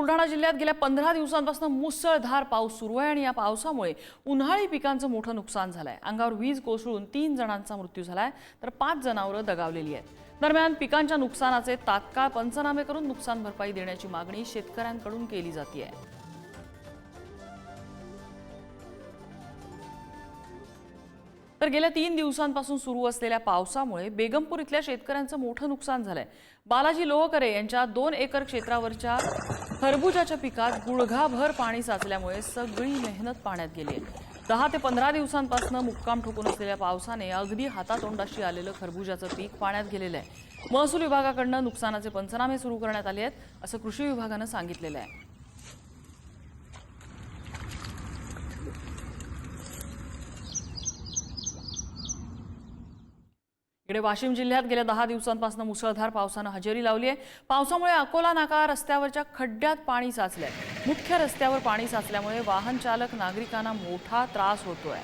बुलढाणा जिल्ह्यात गेल्या पंधरा दिवसांपासून मुसळधार पाऊस सुरू आहे आणि या पावसामुळे उन्हाळी पिकांचं मोठं नुकसान झालंय. अंगावर वीज कोसळून तीन जणांचा मृत्यू झालाय तर पाच जनावरं दगावलेली आहेत. दरम्यान पिकांच्या नुकसानाचे तात्काळ पंचनामे करून नुकसान भरपाई देण्याची मागणी शेतकऱ्यांकडून केली जाते तर गेल्या तीन दिवसांपासून सुरू असलेल्या पावसामुळे बेगमपूर इथल्या शेतकऱ्यांचं मोठं नुकसान झालंय. बालाजी लोहकरे यांच्या दोन एकर क्षेत्रावरच्या खरबुजाच्या पिकात गुळघाभर पाणी साचल्यामुळे सगळी मेहनत पाण्यात गेली आहे. दहा ते पंधरा दिवसांपासून मुक्काम ठोकून असलेल्या पावसाने अगदी हातातोंडाशी आलेलं खरबुजाचं पीक पाण्यात गेलेलं आहे. महसूल विभागाकडनं नुकसानाचे पंचनामे सुरू करण्यात आले आहेत असं कृषी विभागानं सांगितलेलं आहे. इकडे वाशिम जिल्ह्यात गेल्या दहा दिवसांपासून मुसळधार पावसानं हजेरी लावली आहे. पावसामुळे अकोला नाका रस्त्यावरच्या खड्ड्यात पाणी साचलंय. मुख्य रस्त्यावर पाणी साचल्यामुळे वाहन चालक नागरिकांना मोठा त्रास होतोय.